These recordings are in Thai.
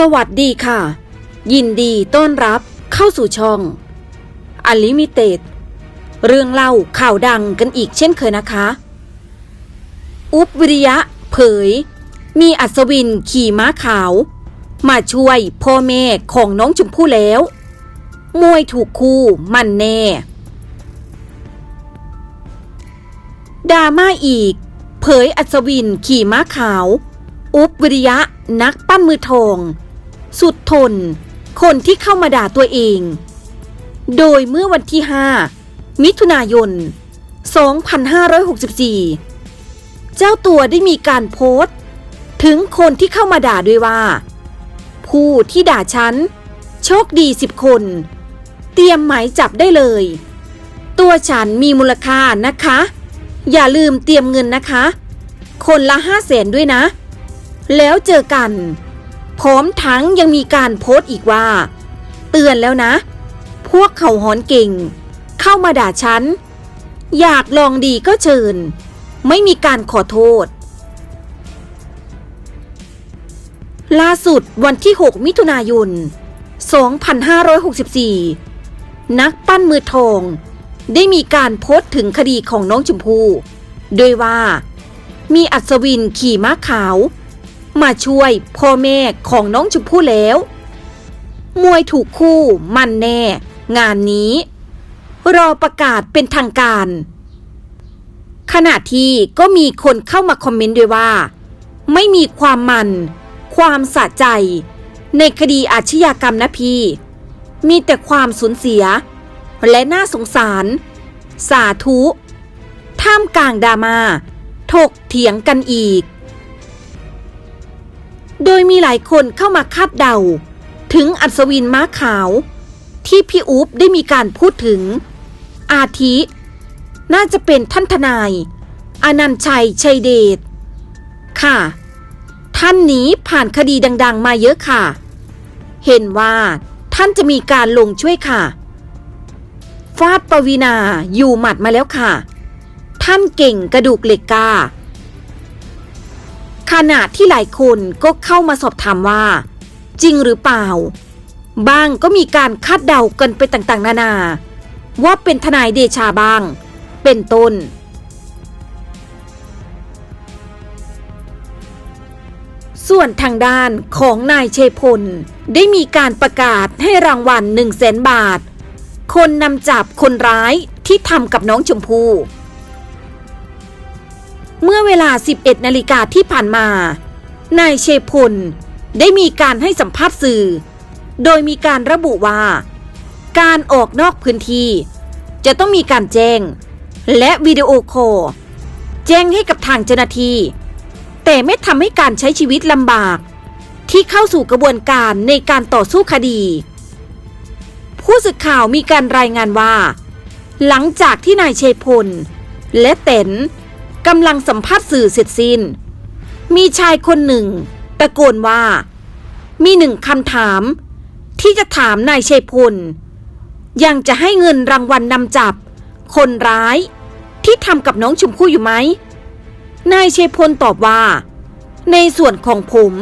สวัสดีค่ะ ยินดีต้อนรับเข้าสู่ช่องอลิมิเต็ดเรื่องเล่าข่าวดังกันอีกเช่นเคยนะคะ อุบวิริยะ เผย มีอัศวินขี่ม้าขาว มาช่วยพ่อแม่ของน้องชมพู่แล้วมวยถูกคู่มันแน่ดราม่าอีก เผยอัศวินขี่ม้าขาว อุบวิริยะนักปั้นมือทอง สุดทน คนที่เข้ามาด่าตัวเอง โดยเมื่อวันที่ 5 มิถุนายน 2564 เจ้าตัวได้มีการโพสต์ ถึงคนที่เข้ามาด่าด้วยว่า ผู้ที่ด่าฉัน โชคดีสิบคน เตรียมหมายจับได้เลย ตัวฉันมีมูลค่านะคะ อย่าลืมเตรียมเงินนะคะ คนละห้าแสนด้วยนะ แล้วเจอกัน พร้อมทั้งยังมีการโพสต์อีกว่า เตือนแล้วนะ พวกเขาหอนเก่ง เข้ามาด่าฉัน อยากลองดีก็เชิญ ไม่มีการขอโทษ ล่าสุดวันที่ 6 มิถุนายน 2564 นักปั้นมือทอง ได้มีการโพสต์ถึงคดีของน้องชมพู่โดยว่า มีอัศวินขี่ม้าขาว มาช่วยพ่อแม่ของน้องชมพู่แล้ว มวยถูกคู่มันแน่ งานนี้ รอประกาศเป็นทางการ ขณะที่ก็มีคนเข้ามาคอมเมนต์ด้วยว่า ไม่มีความมัน ความสะใจ ในคดีอาชญากรรมนะพี่ มีแต่ความสูญเสีย และน่าสงสาร สาธุ ท่ามกลางดรามา ถกเถียงกันอีก โดยมีหลายคนเข้ามาคาดเดา ถึงอัศวินม้าขาว ที่พี่อุ๊บได้มีการพูดถึง อาทิ น่าจะเป็นท่านทนายอนันชัยชัยเดชค่ะ ท่านนี้ผ่านคดีดัง ๆ มาเยอะค่ะ เห็นว่าท่านจะมีการลงช่วยค่ะ ฟาดปวีนาอยู่หมัดมาแล้วค่ะ ท่านเก่งกระดูกเหล็กกา ขณะที่หลายคนก็เข้ามาสอบถามว่า จริงหรือเปล่า บ้างก็มีการคาดเดากันไปต่างๆ นานา ว่าเป็นทนายเดชาบ้าง เป็นต้นส่วนทางด้านของนายเชพล ได้มีการประกาศให้รางวัล1 0 0 0 0แสนบาท คนนำจับคนร้ายที่ทำกับน้องชมพู่ เมื่อเวลา 11 นาฬิกาที่ผ่านมา นายเชพลได้มีการให้สัมภาษณ์สื่อ โดยมีการระบุว่า การออกนอกพื้นที่ จะต้องมีการแจ้ง และวิดีโอคอลแจ้งให้กับทางเจ้าหน้าที่แต่ไม่ทำให้การใช้ชีวิตลำบาก ที่เข้าสู่กระบวนการในการต่อสู้คดี ผู้สื่อข่าวมีการรายงานว่า หลังจากที่นายเชยพล และเต็น กำลังสัมภาษณ์สื่อเสร็จสิ้น มีชายคนหนึ่ง ตะโกนว่า มีหนึ่งคำถาม ที่จะถามนายเชยพล ยังจะให้เงินรางวัลนนำจับ คนร้าย ที่ทำกับน้องชมพู่อยู่ไหมนายเชยพลตอบว่า ในส่วนของผม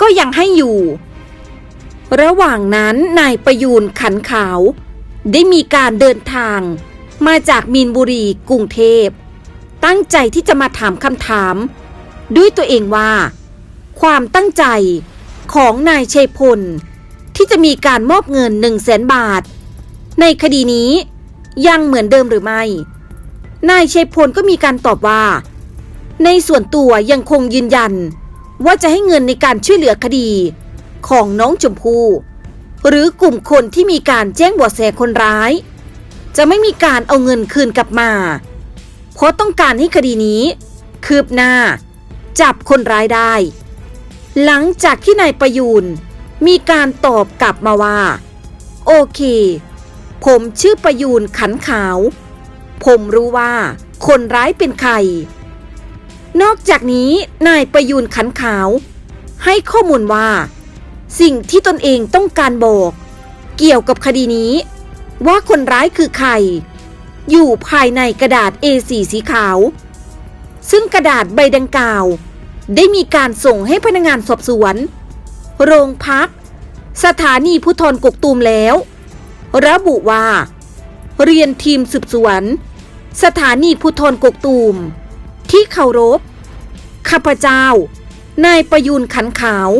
ก็ยังให้อยู่ ระหว่างนั้นนายประยูนขันขาว ได้มีการเดินทางมาจากมีนบุรีกรุงเทพ ตั้งใจที่จะมาถามคำถาม ด้วยตัวเองว่า ความตั้งใจของนายชัยพล ที่จะมีการมอบเงิน1 0 0 0 0แสนบาท ในคดีนี้ยังเหมือนเดิมหรือไม่ นายชัยพลก็มีการตอบว่า ในส่วนตัวยังคงยืนยัน ว่าจะให้เงินในการช่วยเหลือคดีของน้องชมพู่หรือกลุ่มคนที่มีการแจ้งบาะแสคนร้าย จะไม่มีการเอาเงินคืนกลับมา เพราะต้องการให้คดีนี้ คืบหน้า จับคนร้ายได้ หลังจากที่นายประยูนมีการตอบกลับมาว่า โอเค ผมชื่อประยูนขันขาว ผมรู้ว่าคนร้ายเป็นใคร นอกจากนี้นายประยูนขันขาว ให้ข้อมูลว่า สิ่งที่ตนเองต้องการบอก เกี่ยวกับคดีนี้ ว่าคนร้ายคือใคร อยู่ภายในกระดาษ A4 สีขาว ซึ่งกระดาษใบดังกล่าว ได้มีการส่งให้พนักงานสอบสวน โรงพัก สถานีพุทธรกกตูมแล้ว ระบุว่า เรียนทีมสืบสวน สถานีพุทธรกกตูม ที่เคารพข้าพเจ้า นายประยูนขันขาว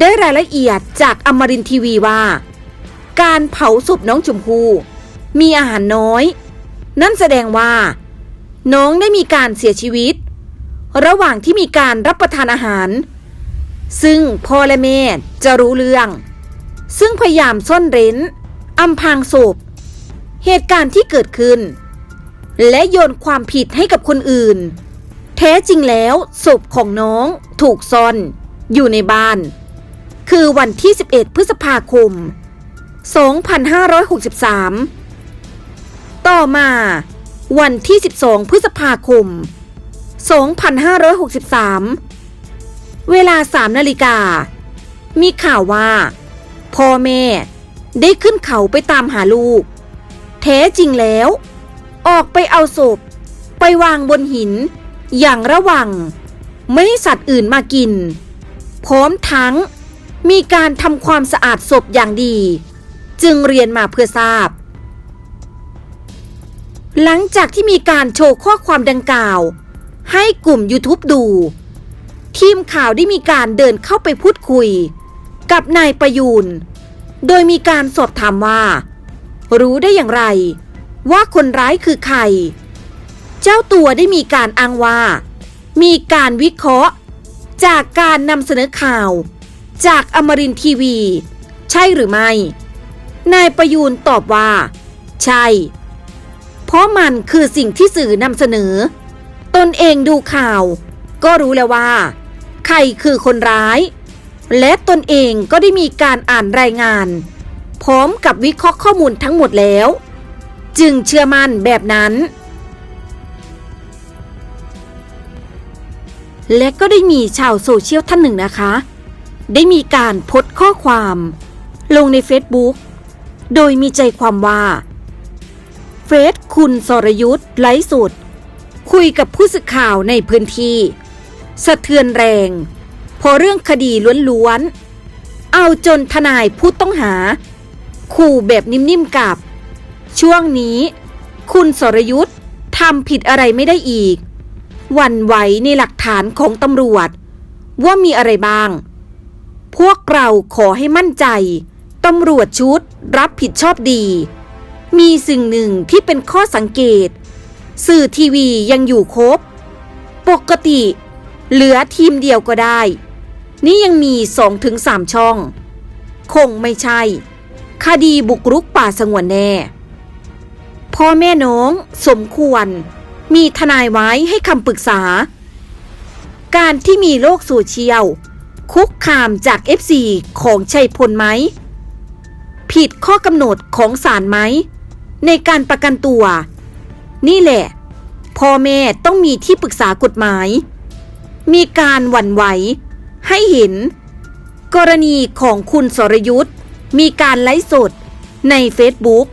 ได้รายละเอียดจากอมรินทีวีว่า การเผาศพน้องชมพู่มีอาหารน้อย นั่นแสดงว่า น้องได้มีการเสียชีวิต ระหว่างที่มีการรับประทานอาหาร ซึ่งพ่อและแม่จะรู้เรื่อง ซึ่งพยายามซ่อนเร้นอำพรางศพเหตุการณ์ที่เกิดขึ้น และโยนความผิดให้กับคนอื่น แท้จริงแล้วศพของน้องถูกซ่อน อยู่ในบ้าน คือวันที่ 11 พฤษภาคม 2563 ต่อมาวันที่ 12 พฤษภาคม 2563 เวลา 3 นาฬิกา มีข่าวว่า พ่อแม่ ได้ขึ้นเขาไปตามหาลูก แท้จริงแล้ว ออกไปเอาศพ ไปวางบนหิน อย่างระวัง ไม่ให้สัตว์อื่นมากิน พร้อมทั้งมีการทำความสะอาดศพอย่างดี จึงเรียนมาเพื่อทราบ หลังจากที่มีการโชว์ข้อความดังกล่าว ให้กลุ่ม YouTube ดู ทีมข่าวได้มีการเดินเข้าไปพูดคุย กับนายประยูน โดยมีการสอบถามว่า รู้ได้อย่างไร ว่าคนร้ายคือใคร เจ้าตัวได้มีการอ้างว่า มีการวิเคราะห์ จากการนำเสนอข่าว จากอมรินทีวี ใช่หรือไม่ นายประยูนตอบว่า ใช่ เพราะมันคือสิ่งที่สื่อนำเสนอ ตนเองดูข่าว ก็รู้แล้วว่า ใครคือคนร้าย และตนเองก็ได้มีการอ่านรายงาน พร้อมกับวิเคราะห์ข้อมูลทั้งหมดแล้ว จึงเชื่อมั่นแบบนั้น และก็ได้มีชาวโซเชียลท่านหนึ่งนะคะ ได้มีการโพสต์ข้อความ ลงใน Facebook โดยมีใจความว่า เฟซคุณสรยุทธ์ไลฟ์สดคุยกับผู้สื่อข่าวในพื้นที่ สะเทือนแรง พอเรื่องคดีล้วนๆ เอาจนทนายผู้ต้องหา ขู่แบบนิ่มๆกับ ช่วงนี้ คุณสรยุทธ์ทำผิดอะไรไม่ได้อีก วันไหวในหลักฐานของตำรวจ ว่ามีอะไรบ้าง พวกเราขอให้มั่นใจตำรวจชุดรับผิดชอบดี มีสิ่งหนึ่งที่เป็นข้อสังเกต สื่อทีวียังอยู่ครบ ปกติ เหลือทีมเดียวก็ได้ นี่ยังมี2-3ช่อง คงไม่ใช่ คดีบุกรุกป่าสงวนแน่ พ่อแม่น้องสมควร มีทนายไว้ให้คำปรึกษา การที่มีโลกโซเชียลคุกคามจาก FC ของชัยพลไหม ผิดข้อกำหนดของศาลไหม ในการประกันตัว นี่แหละ พ่อแม่ต้องมีที่ปรึกษากฎหมาย มีการหวั่นไหว ให้เห็น กรณีของคุณสรยุทธ์มีการไลฟ์สดในเฟซบุ๊ก